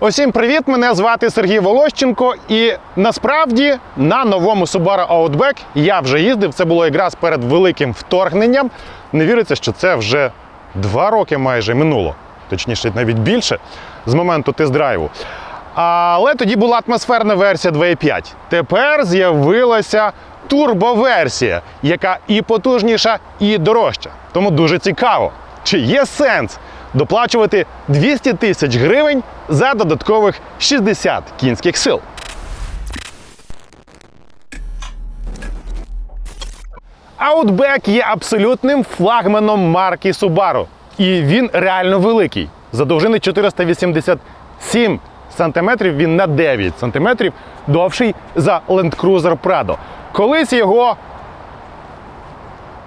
Усім привіт! Мене звати Сергій Волощенко. І насправді на новому Subaru Outback я вже їздив. Це було якраз перед великим вторгненням. Не віриться, що це вже два роки майже минуло, точніше, навіть більше з моменту тест-драйву. Але тоді була атмосферна версія 2.5. Тепер з'явилася турбоверсія, яка і потужніша, і дорожча. Тому дуже цікаво, чи є сенс доплачувати 200 тисяч гривень за додаткових 60 кінських сил. Outback є абсолютним флагманом марки Subaru. І він реально великий. За довжини 487 сантиметрів він на 9 сантиметрів довший за Land Cruiser Prado. Колись його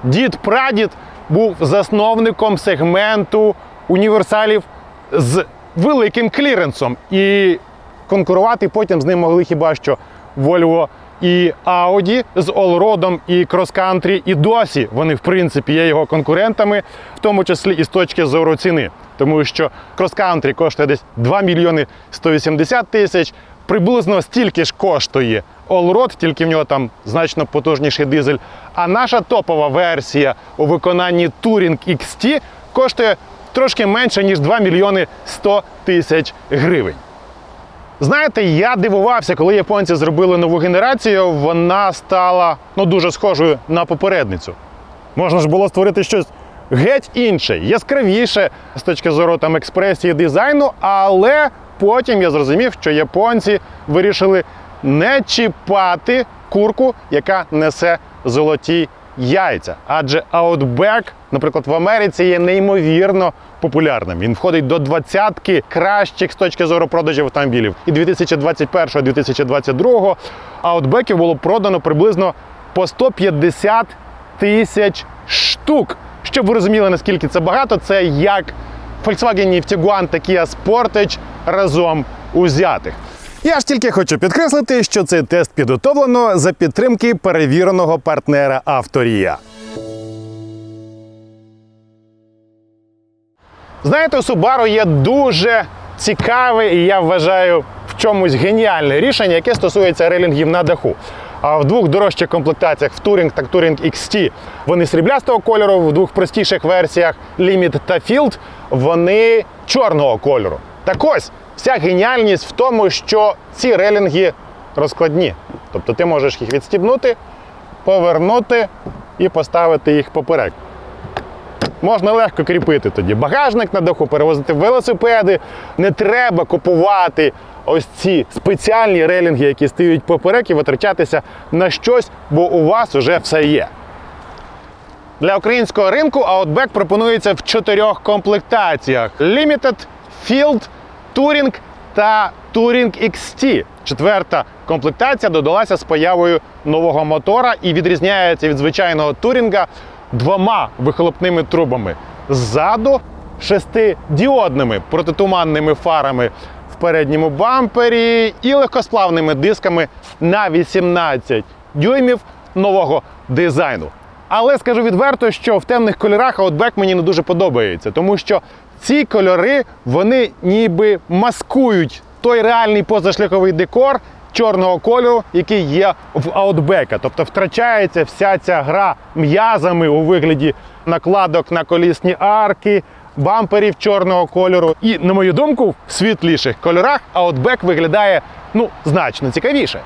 дід прадід був засновником сегменту універсалів з великим кліренсом. І конкурувати потім з ним могли хіба що Volvo і Audi з Allroad і Cross Country. І досі вони, в принципі, є його конкурентами, в тому числі і з точки зору ціни. Тому що Cross Country коштує десь 2 мільйони 180 тисяч. Приблизно стільки ж коштує Allroad, тільки в нього там значно потужніший дизель. А наша топова версія у виконанні Touring XT коштує трошки менше, ніж 2 мільйони 100 тисяч гривень. Знаєте, я дивувався, коли японці зробили нову генерацію, вона стала ну, дуже схожою на попередницю. Можна ж було створити щось геть інше, яскравіше з точки зору там експресії дизайну, але потім я зрозумів, що японці вирішили не чіпати курку, яка несе золоті яйця. Адже Outback, наприклад, в Америці є неймовірно популярним. Він входить до двадцятки кращих з точки зору продажів автомобілів. І 2021-2022 Outbackів було продано приблизно по 150 тисяч штук. Щоб ви розуміли, наскільки це багато, це як Volkswagen Tiguan та Kia Sportage разом узятих. Я ж тільки хочу підкреслити, що цей тест підготовлено за підтримки перевіреного партнера Авторія. Знаєте, у Subaru є дуже цікаве і я вважаю в чомусь геніальне рішення, яке стосується релінгів на даху. А в двох дорожчих комплектаціях в Touring та Touring XT вони сріблястого кольору, в двох простіших версіях Limit та Field вони чорного кольору. Так ось, вся геніальність в тому, що ці релінги розкладні. Тобто ти можеш їх відстібнути, повернути і поставити їх поперек. Можна легко кріпити тоді багажник на даху, перевозити велосипеди. Не треба купувати ось ці спеціальні релінги, які стають поперек і витрачатися на щось, бо у вас вже все є. Для українського ринку Outback пропонується в чотирьох комплектаціях: Limited, Field, Touring та Touring XT. Четверта комплектація додалася з появою нового мотора і відрізняється від звичайного турінга двома вихлопними трубами. Ззаду шестидіодними протитуманними фарами в передньому бампері і легкосплавними дисками на 18 дюймів нового дизайну. Але скажу відверто, що в темних кольорах Outback мені не дуже подобається, тому що ці кольори вони ніби маскують той реальний позашляховий декор чорного кольору, який є в Outback. Тобто втрачається вся ця гра м'язами у вигляді накладок на колісні арки, бамперів чорного кольору. І, на мою думку, в світліших кольорах Outback виглядає ну, значно цікавіше.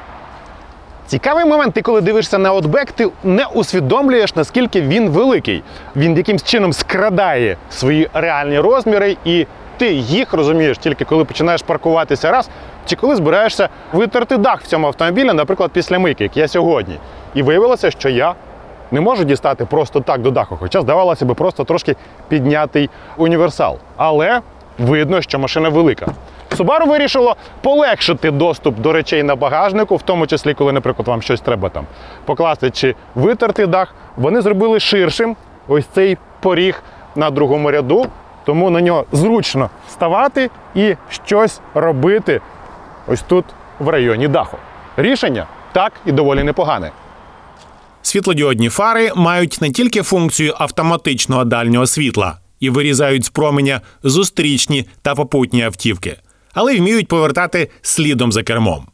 Цікавий момент, ти коли дивишся на Outback, ти не усвідомлюєш, наскільки він великий. Він якимсь чином скрадає свої реальні розміри, і ти їх розумієш тільки коли починаєш паркуватися раз, чи коли збираєшся витерти дах в цьому автомобілі, наприклад, після мийки, як я сьогодні. І виявилося, що я не можу дістати просто так до даху, хоча здавалося би просто трошки піднятий універсал. Але видно, що машина велика. Subaru вирішило полегшити доступ до речей на багажнику, в тому числі, коли, наприклад, вам щось треба там покласти чи витерти дах. Вони зробили ширшим ось цей поріг на другому ряду, тому на нього зручно ставати і щось робити ось тут в районі даху. Рішення так і доволі непогане. Світлодіодні фари мають не тільки функцію автоматичного дальнього світла і вирізають з променя зустрічні та попутні автівки, але й вміють повертати слідом за кермом.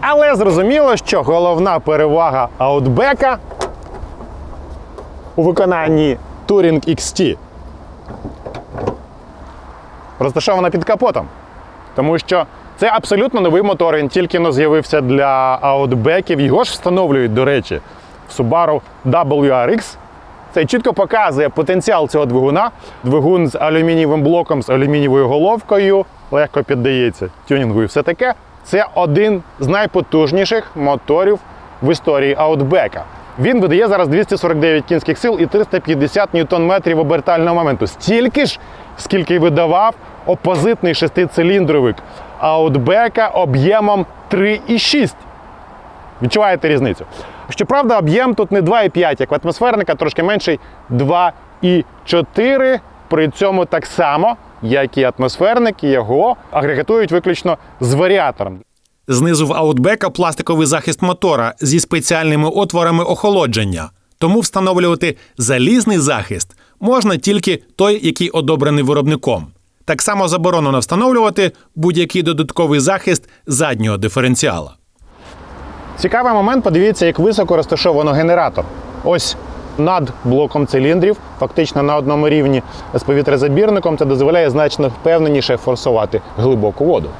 Але зрозуміло, що головна перевага Outback у виконанні Touring XT розташована під капотом. Тому що це абсолютно новий мотор, він тільки но з'явився для Outbackів. Його ж встановлюють, до речі, в Subaru WRX. Це чітко показує потенціал цього двигуна. Двигун з алюмінієвим блоком, з алюмінієвою головкою, легко піддається тюнінгу і все таке. Це один з найпотужніших моторів в історії Outback. Він видає зараз 249 кінських сил і 350 ньютон-метрів обертального моменту. Стільки ж, скільки видавав опозитний шестициліндровик Outback об'ємом 3,6. Відчуваєте різницю? Щоправда, об'єм тут не 2,5, як в атмосферника, трошки менший 2,4. При цьому так само, як і атмосферник, його агрегатують виключно з варіатором. Знизу в аутбека пластиковий захист мотора зі спеціальними отворами охолодження. Тому встановлювати залізний захист можна тільки той, який одобрений виробником. Так само заборонено встановлювати будь-який додатковий захист заднього диференціала. Цікавий момент, подивіться, як високо розташовано генератор. Ось над блоком циліндрів, фактично на одному рівні з повітрязабірником, це дозволяє значно впевненіше форсувати глибоку воду.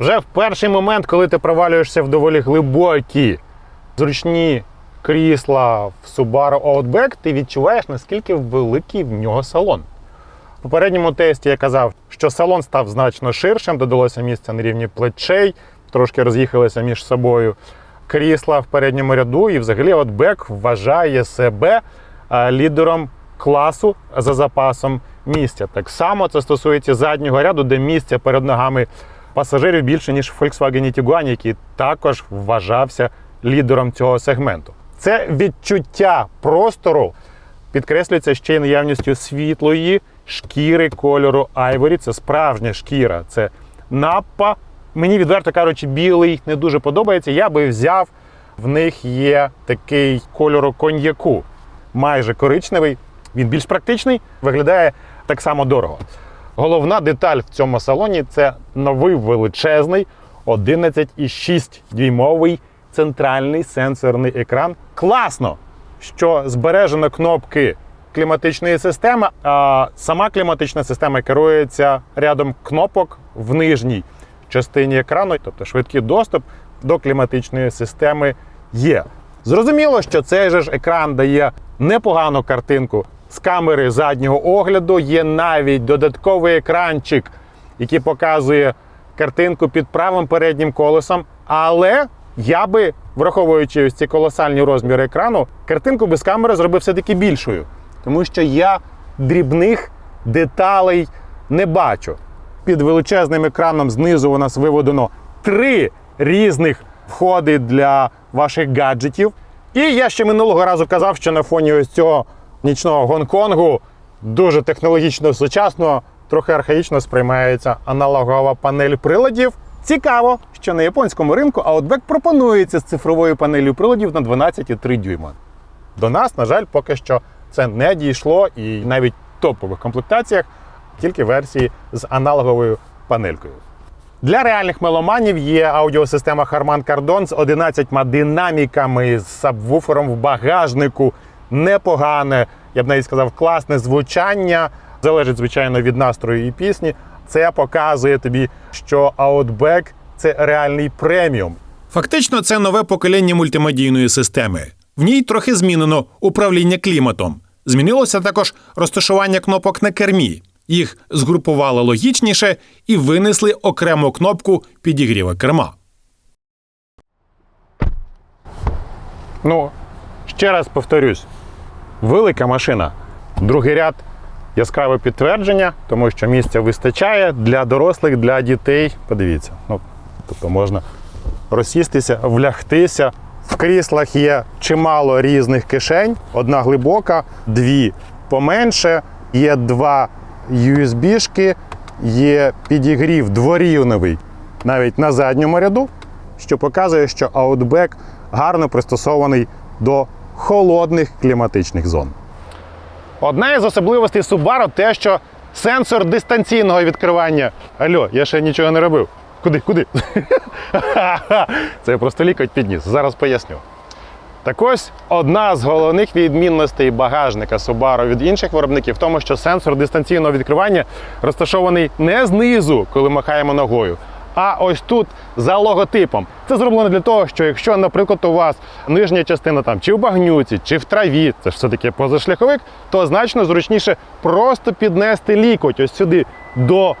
Вже в перший момент, коли ти провалюєшся в доволі глибокі, зручні крісла в Subaru Outback, ти відчуваєш, наскільки великий в нього салон. В попередньому тесті я казав, що салон став значно ширшим, додалося місця на рівні плечей, трошки роз'їхалися між собою крісла в передньому ряду. І взагалі Outback вважає себе е, лідером класу за запасом місця. Так само це стосується заднього ряду, де місця перед ногами пасажирів більше, ніж в Volkswagen Tiguan, який також вважався лідером цього сегменту. Це відчуття простору підкреслюється ще й наявністю світлої шкіри кольору Айворі. Це справжня шкіра, це наппа. Мені, відверто кажучи, білий не дуже подобається. Я би взяв, в них є такий кольору коньяку, майже коричневий. Він більш практичний, виглядає так само дорого. Головна деталь в цьому салоні це новий величезний 11,6 дюймовий центральний сенсорний екран. Класно, що збережено кнопки кліматичної системи, а сама кліматична система керується рядом кнопок в нижній частині екрану, тобто швидкий доступ до кліматичної системи є. Зрозуміло, що цей же ж екран дає непогану картинку з камери заднього огляду. Є навіть додатковий екранчик, який показує картинку під правим переднім колесом. Але я би, враховуючи ось ці колосальні розміри екрану, картинку без камери зробив все-таки більшою. Тому що я дрібних деталей не бачу. Під величезним екраном знизу у нас виведено три різних входи для ваших гаджетів. І я ще минулого разу казав, що на фоні ось цього нічного Гонконгу дуже технологічно сучасно, трохи архаїчно сприймається аналогова панель приладів. Цікаво, що на японському ринку Outback пропонується з цифровою панелью приладів на 12,3 дюйма. До нас, на жаль, поки що це не дійшло, і навіть в топових комплектаціях тільки версії з аналоговою панелькою. Для реальних меломанів є аудіосистема Harman Kardon з 11 динаміками, з сабвуфером в багажнику. Непогане, я б навіть сказав, класне звучання. Залежить, звичайно, від настрою і пісні. Це показує тобі, що Outback – це реальний преміум. Фактично, це нове покоління мультимедійної системи. В ній трохи змінено управління кліматом. Змінилося також розташування кнопок на кермі. Їх згрупували логічніше і винесли окрему кнопку підігріва керма. Ну, ще раз повторюсь: велика машина. Другий ряд яскраве підтвердження, тому що місця вистачає для дорослих, для дітей. Подивіться, ну, тобто можна розсістися, влягтися. В кріслах є чимало різних кишень. Одна глибока, дві поменше. Є два USB-шки, є підігрів дворівневий навіть на задньому ряду, що показує, що Outback гарно пристосований до холодних кліматичних зон. Одна із особливостей Subaru те, що сенсор дистанційного відкривання. Алло, я ще нічого не робив. Куди? Куди? Це я просто лікоть підніс. Зараз поясню. Так ось одна з головних відмінностей багажника Subaru від інших виробників в тому, що сенсор дистанційного відкривання розташований не знизу, коли махаємо ногою, а ось тут за логотипом. Це зроблено для того, що якщо, наприклад, у вас нижня частина там чи в багнюці, чи в траві, це ж все-таки позашляховик, то значно зручніше просто піднести лікоть ось сюди до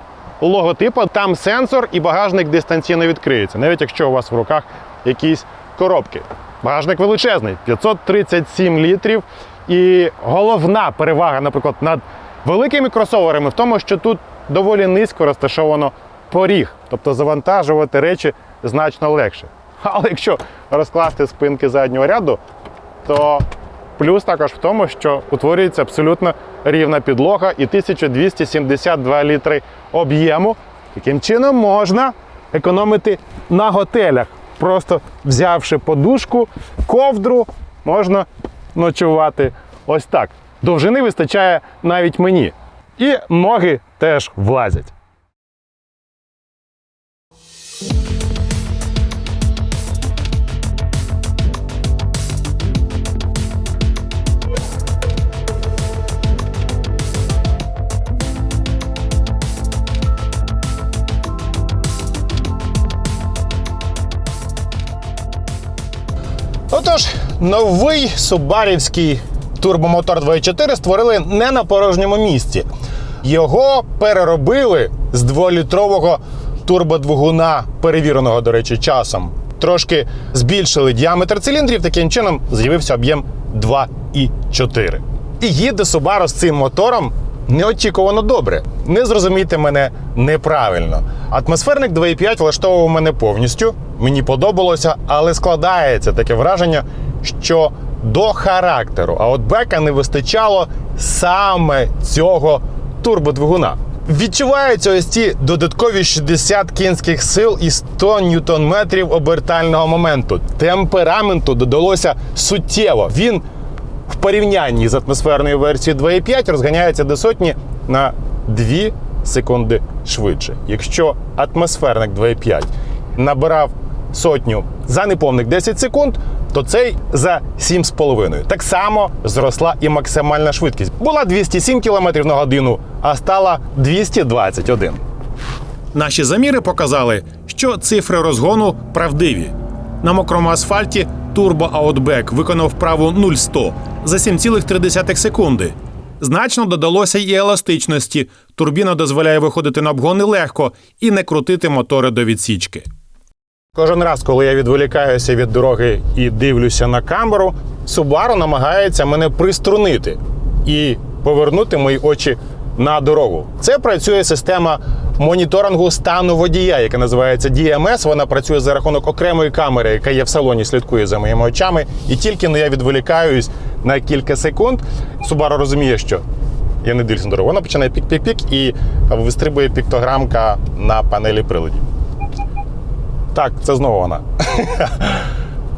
логотипу. Там сенсор і багажник дистанційно відкриється, навіть якщо у вас в руках якісь коробки. Багажник величезний 537 літрів. І головна перевага, наприклад, над великими кросоверами в тому, що тут доволі низько розташовано поріг, тобто завантажувати речі значно легше. Але якщо розкласти спинки заднього ряду, то плюс також в тому, що утворюється абсолютно рівна підлога і 1272 літри об'єму. Таким чином можна економити на готелях. Просто взявши подушку, ковдру, можна ночувати ось так. Довжини вистачає навіть мені. І ноги теж влазять. Новий субарівський турбомотор 2.4 створили не на порожньому місці. Його переробили з 2-літрового турбодвигуна, перевіреного, до речі, часом. Трошки збільшили діаметр циліндрів, таким чином з'явився об'єм 2,4. І їде Subaru з цим мотором неочікувано добре. Не зрозумійте мене неправильно. Атмосферник 2.5 влаштовував мене повністю. Мені подобалося, але складається таке враження, що до характеру аутбека не вистачало саме цього турбодвигуна. Відчуваються ось ці додаткові 60 кінських сил і 100 ньютон-метрів обертального моменту. Темпераменту додалося суттєво. Він в порівнянні з атмосферною версією 2.5 розганяється до сотні на 2 секунди швидше. Якщо атмосферник 2.5 набирав сотню за неповних 10 секунд, то цей за 7,5. Так само зросла і максимальна швидкість. Була 207 км на годину, а стала 221. Наші заміри показали, що цифри розгону правдиві. На мокрому асфальті Turbo Outback виконав вправу 0-100 за 7,3 секунди. Значно додалося і еластичності. Турбіна дозволяє виходити на обгони легко і не крутити мотори до відсічки. Кожен раз, коли я відволікаюся від дороги і дивлюся на камеру, Subaru намагається мене приструнити і повернути мої очі на дорогу. Це працює система моніторингу стану водія, яка називається DMS. Вона працює за рахунок окремої камери, яка є в салоні, слідкує за моїми очами. І тільки но я відволікаюсь на кілька секунд, Subaru розуміє, що я не дивлюся на дорогу. Вона починає пік-пік-пік і вистрибує піктограмка на панелі приладів. Так, це знову вона.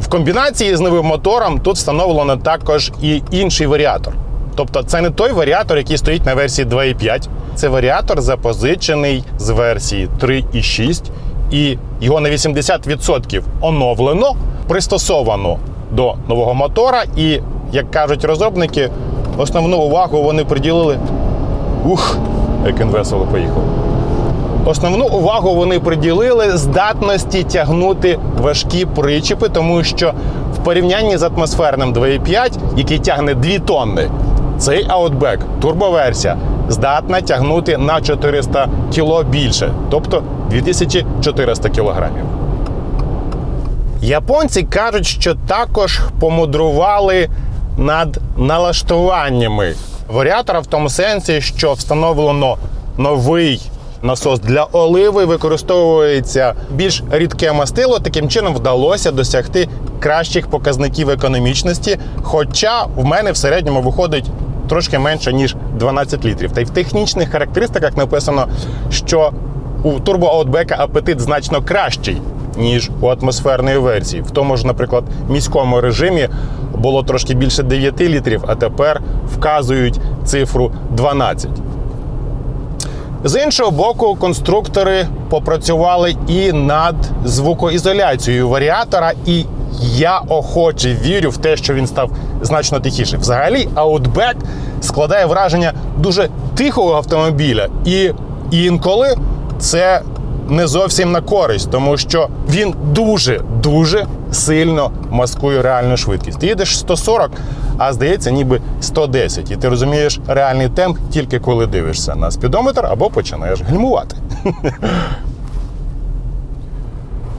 В комбінації з новим мотором тут встановлено також і інший варіатор. Тобто це не той варіатор, який стоїть на версії 2.5. Це варіатор запозичений з версії 3.6, і його на 80% оновлено, пристосовано до нового мотора. І, як кажуть розробники, основну увагу вони приділили. Ух, як він весело поїхав. Основну увагу вони приділили здатності тягнути важкі причіпи, тому що в порівнянні з атмосферним 2.5, який тягне 2 тонни, цей Outback, турбоверсія, здатна тягнути на 400 кіло більше, тобто 2400 кілограмів. Японці кажуть, що також помудрували над налаштуваннями варіатора в тому сенсі, що встановлено новий насос для оливи, використовується більш рідке мастило. Таким чином вдалося досягти кращих показників економічності. Хоча в мене в середньому виходить трошки менше ніж 12 літрів. Та й в технічних характеристиках написано, що у Outback апетит значно кращий, ніж у атмосферної версії. В тому ж, наприклад, міському режимі було трошки більше 9 літрів, а тепер вказують цифру 12. З іншого боку, конструктори попрацювали і над звукоізоляцією варіатора, і я охоче вірю в те, що він став значно тихіший. Взагалі, Outback складає враження дуже тихого автомобіля, і інколи це не зовсім на користь, тому що він дуже дуже сильно маскує реальну швидкість. Ти їдеш 140, а здається, ніби 110. І ти розумієш реальний темп тільки коли дивишся на спідометр або починаєш гальмувати.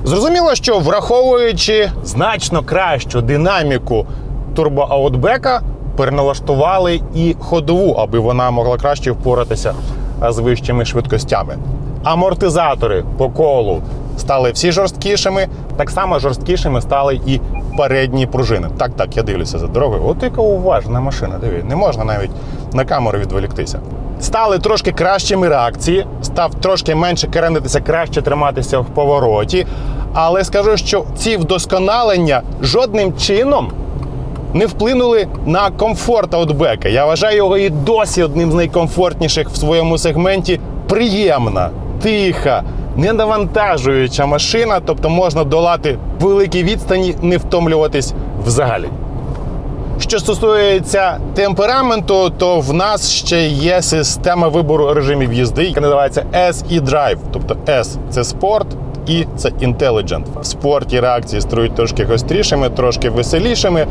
Зрозуміло, що враховуючи значно кращу динаміку турбоаутбека, переналаштували і ходову, аби вона могла краще впоратися з вищими швидкостями. Амортизатори по колу стали всі жорсткішими, так само жорсткішими стали і передні пружини. Так, так, я дивлюся за дорогою. От яка уважна машина. Диви, не можна навіть на камеру відволіктися. Стали трошки кращими реакції, став трошки менше керендитися, краще триматися в повороті. Але скажу, що ці вдосконалення жодним чином не вплинули на комфорт аутбека. Я вважаю його і досі одним з найкомфортніших в своєму сегменті. Приємна, тиха, не навантажуюча машина, тобто можна долати великі відстані, не втомлюватись взагалі. Що стосується темпераменту, то в нас ще є система вибору режимів їзди, яка називається SE Drive. Тобто S – це спорт, і це Intelligent. В спорті реакції стають трошки гострішими, трошки веселішими.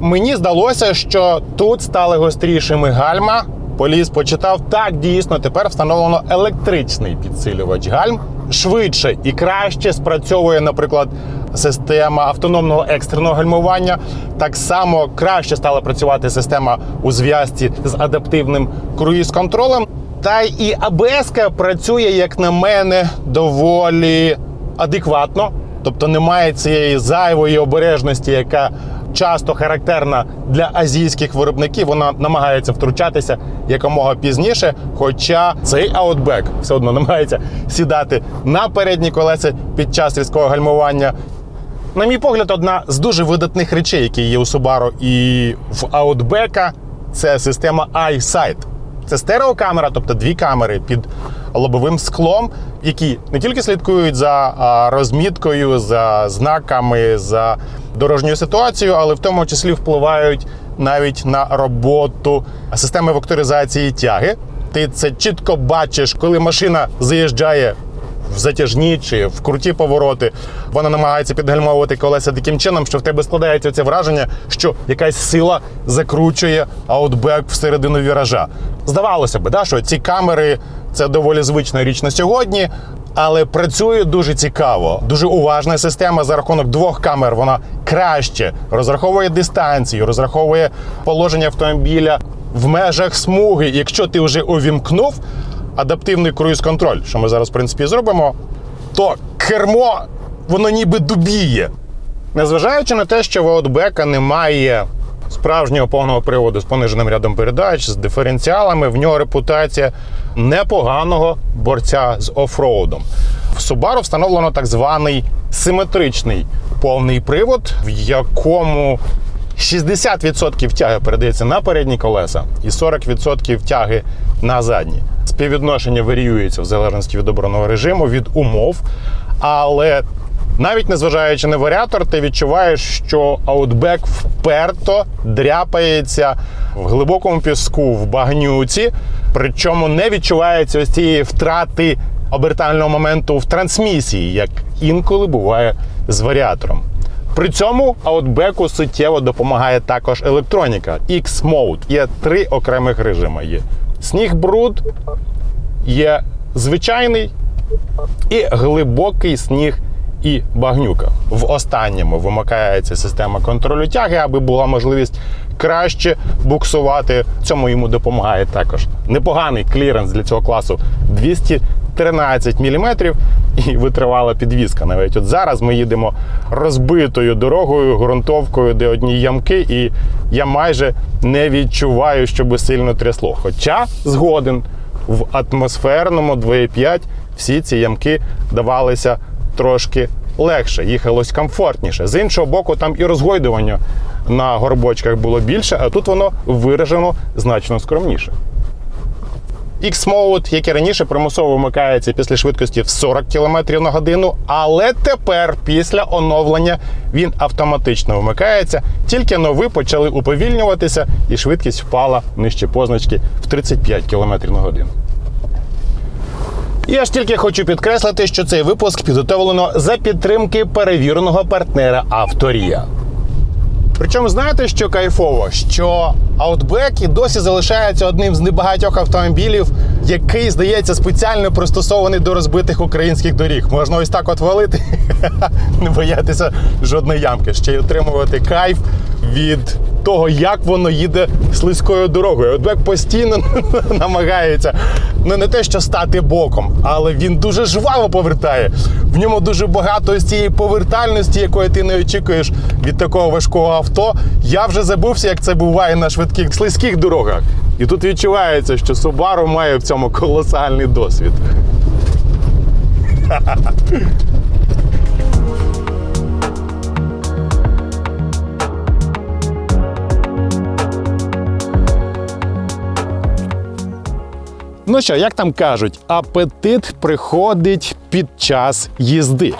Мені здалося, що тут стали гострішими гальма. Поліз почитав так, дійсно тепер встановлено електричний підсилювач гальм. Швидше і краще спрацьовує, наприклад, система автономного екстреного гальмування. Так само краще стала працювати система у зв'язці з адаптивним круїз-контролем. Та і АБС працює, як на мене, доволі адекватно. Тобто немає цієї зайвої обережності, яка часто характерна для азійських виробників. Вона намагається втручатися якомога пізніше. Хоча цей Outback все одно намагається сідати на передні колеса під час різкого гальмування. На мій погляд, одна з дуже видатних речей, які є у Subaru і в Outback, це система iSight. Це стереокамера, тобто дві камери під лобовим склом, які не тільки слідкують за розміткою, за знаками, за дорожньою ситуацією, але в тому числі впливають навіть на роботу системи векторизації тяги. Ти це чітко бачиш, коли машина заїжджає в затяжні чи в круті повороти. Вона намагається підгальмовувати колеса таким чином, що в тебе складається це враження, що якась сила закручує аутбек всередину віража. Здавалося б, да, що ці камери це доволі звична річ на сьогодні. Але працює дуже цікаво, дуже уважна система за рахунок двох камер. Вона краще розраховує дистанцію, розраховує положення автомобіля в межах смуги. Якщо ти вже увімкнув адаптивний круїз-контроль, що ми зараз, в принципі, зробимо, то кермо воно ніби дубіє. Незважаючи на те, що в Outback немає справжнього повного приводу з пониженим рядом передач, з диференціалами, в нього репутація непоганого борця з офроудом. В Subaru встановлено так званий симетричний повний привод, в якому 60% тяги передається на передні колеса і 40% тяги на задні. Співвідношення варіюється в залежності від обраного режиму, від умов. Але навіть незважаючи на варіатор, ти відчуваєш, що Outback вперто дряпається в глибокому піску, в багнюці, причому не відчувається ось цієї втрати обертального моменту в трансмісії, як інколи буває з варіатором. При цьому Outback суттєво допомагає також електроніка. X-Mode. Є три окремих режими: є сніг бруд, є звичайний і глибокий сніг і багнюка. В останньому вимикається система контролю тяги, аби була можливість краще буксувати. Цьому йому допомагає також непоганий кліренс для цього класу 213 мм і витривала підвізка. Навіть от зараз ми їдемо розбитою дорогою, ґрунтовкою, де одні ямки, і я майже не відчуваю, щоб сильно трясло. Хоча згоден в атмосферному 2,5 всі ці ямки давалися трошки легше, їхалось комфортніше. З іншого боку, там і розгойдування на горбочках було більше, а тут воно виражено значно скромніше. X-Mode, як і раніше, примусово вмикається після швидкості в 40 км на годину, але тепер, після оновлення, він автоматично вмикається. Тільки нові почали уповільнюватися, і швидкість впала нижче позначки в 35 км на годину. Я ж тільки хочу підкреслити, що цей випуск підготовлено за підтримки перевіреного партнера Авторія. Причому знаєте, що кайфово? Що Outback і досі залишається одним з небагатьох автомобілів, який, здається, спеціально пристосований до розбитих українських доріг. Можна ось так от валити, не боятися жодної ямки, ще й отримувати кайф від того, як воно їде слизькою дорогою. Outback постійно намагається ну не те, що стати боком, але він дуже жваво повертає. В ньому дуже багато ось цієї повертальності, якої ти не очікуєш від такого важкого авто. Я вже забувся, як це буває на швидких слизьких дорогах. І тут відчувається, що Subaru має в цьому колосальний досвід. Ну що, як там кажуть, апетит приходить під час їзди.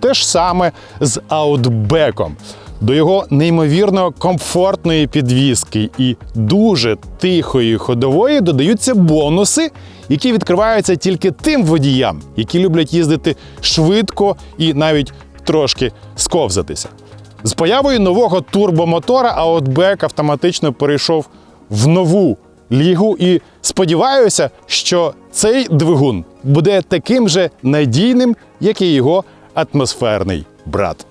Те ж саме з аутбеком. До його неймовірно комфортної підвіски і дуже тихої ходової додаються бонуси, які відкриваються тільки тим водіям, які люблять їздити швидко і навіть трошки сковзатися. З появою нового турбомотора Outback автоматично перейшов в нову лігу і сподіваюся, що цей двигун буде таким же надійним, як і його атмосферний брат.